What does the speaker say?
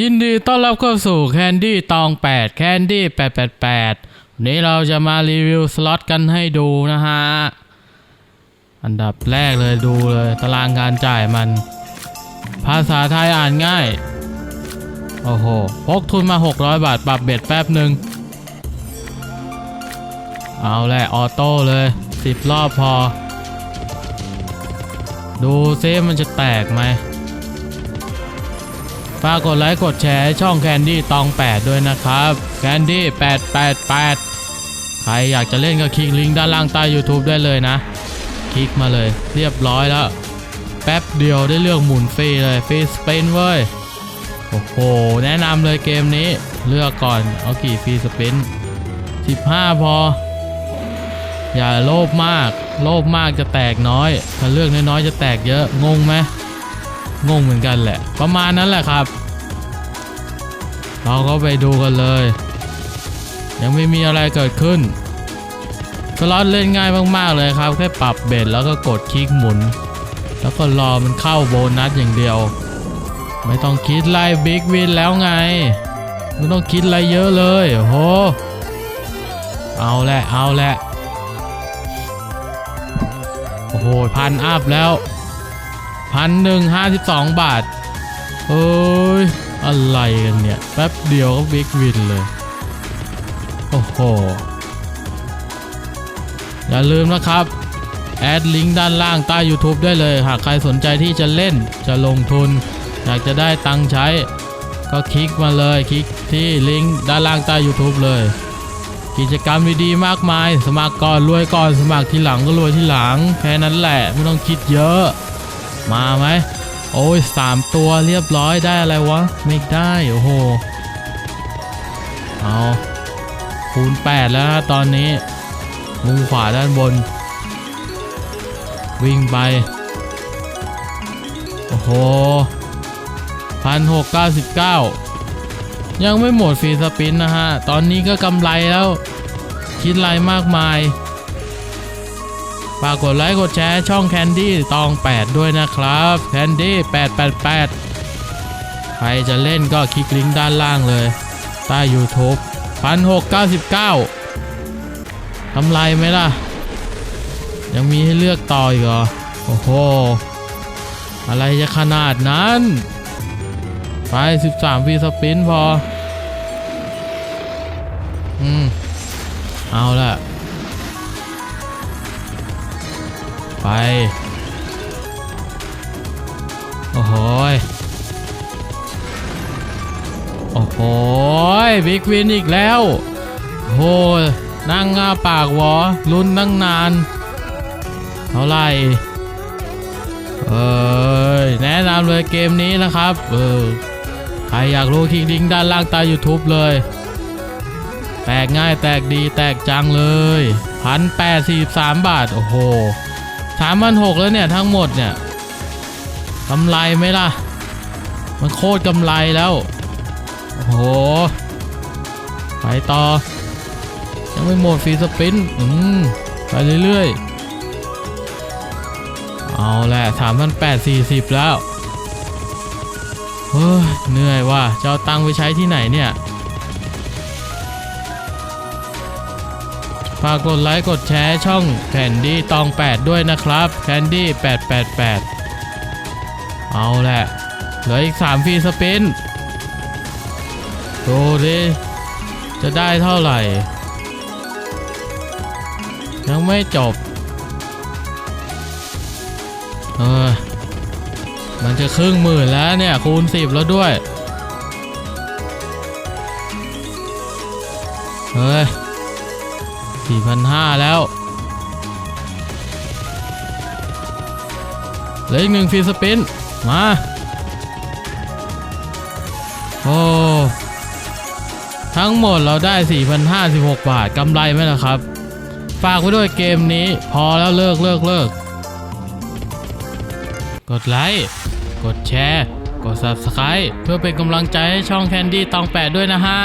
ยินดีต้อนรับเข้าสู่แคนดี้ตอง8แคนดี้888วันนี้เราจะมารีวิวสล็อตกันให้ดูนะฮะ อันดับแรกเลยดูเลยตารางการจ่ายมัน ภาษาไทยอ่านง่าย โอ้โห พกทุนมา 600 บาท ปรับเบ็ดแป๊บหนึ่ง เอาแหละออโต้เลย 10 รอบพอ ดูซิมันจะแตกไหม ฝากกดไลค์กดแชร์ให้ช่องแคนดี้ตอง 8 ด้วยนะครับแคนดี้888 ใครอยากจะเล่นก็คลิกลิงก์ด้านล่างใต้ YouTube ได้เลยนะ คลิกมาเลยเรียบร้อยแล้ว แป๊บเดียวได้เลือกหมุนฟรีเลยฟรีสเปนเว้ย โอ้โห แนะนำเลยเกมนี้เลือกก่อน เอากี่ฟรีสเปน15 พอ อย่าโลภมาก โลภมากจะแตกน้อย ถ้าเลือกน้อยๆจะแตกเยอะงงไหม งงเหมือนกันแหละ ประมาณนั้นแหละครับ เราก็ไปดูกันเลย ยังไม่มีอะไรเกิดขึ้นสล็อตเล่นง่ายมากๆเลยครับ แค่ปรับเบ็ดแล้วก็กดคลิกหมุน แล้วก็รอมันเข้าโบนัสอย่างเดียว ไม่ต้องคิดไล่บิ๊กวินแล้วไง ไม่ต้องคิดอะไรเยอะเลยโอ้โหเอาแหละเอาแหละโอ้โหพันอัพแล้ว พันหนึ่งห้าสิบสองบาทเอ้ย อะไรกันเนี่ย แป๊บเดียวก็บิ๊กวินเลย โอ้โห อย่าลืมนะครับ แอดลิงก์ด้านล่างใต้ YouTube ได้เลย หากใครสนใจที่จะเล่นจะลงทุน อยากจะได้ตังค์ใช้ ก็คลิกมาเลย คลิกที่ลิงก์ด้านล่างใต้ YouTube เลย กิจกรรมดีๆมากมาย สมัครก่อนรวยก่อนสมัครทีหลังก็รวยทีหลัง แค่นั้นแหละ ไม่ต้องคิดเยอะ มาไหมโอ้ยสามตัวเรียบร้อยได้อะไรวะ ไม่ได้โอ้โหเอาคูณ 8 แล้วนะตอนนี้ มุมขวาด้านบน วิ่งไป โอ้โหพันหกเก้าสิบเก้ายังไม่หมดฟรีสปินนะฮะ ตอนนี้ก็กำไรแล้ว คิดไรมากมาย ฝากกดไลค์กดแชร์ช่องแคนดี้ตอง 8 ด้วยนะครับแคนดี้888 ใครจะเล่นก็คลิกลิงก์ด้านล่างเลยใต้ YouTube 1699กำไรไหมล่ะ ยังมีให้เลือกต่ออีกเหรอ โอ้โห อะไรจะขนาดนั้น ไป 13ฟีสปินพอ อืม เอาละ ไป โอ้โหโอ้โหบิ๊กวินอีกแล้วโอ้โหนั่งงาปากวอลุ้นตั้งนาน เท่าไหร่เอ้ยแนะนำเลยเกมนี้นะครับ เออ ใครอยากรู้คลิกลิงก์ด้านล่างใต้ YouTube เลย แตกง่ายแตกดีแตกจังเลยพันแปดสี่สามบาท โอ้โห สามพันหกแล้วเนี่ยทั้งหมดเนี่ยกำไรไหมล่ะ มันโคตรกำไรแล้ว โอ้โห ไปต่อ ยังไม่หมดฟรีสปินอืมไปเรื่อยๆ เอาแหละสามพันแปดสี่สิบแล้ว เฮ้ย เหนื่อยว่ะจะเอาตังค์ไปใช้ที่ไหนเนี่ย ฝากกดไลค์กดแชร์ช่องแคนดี้ตอง 8 ด้วยนะครับแคนดี้888 เอาแหละ เหลืออีก 3 ฟรีสปินดูดิจะได้เท่าไหร่ ยังไม่จบ เออ มันจะครึ่งหมื่นแล้วเนี่ย คูณ10แล้วด้วย เฮ้ย 4,500 แล้วเหลืออีกหนึ่งฟรีสปิน มา โอ้ ทั้งหมดเราได้ 4,056 บาทกำไรไหมล่ะครับ ฝากไว้ด้วยเกมนี้ พอแล้วเลิกเลิกเลิก กดไลค์ กดแชร์ กด Subscribe เพื่อเป็นกำลังใจให้ช่องแคนดี้ตอง8ด้วยนะฮะ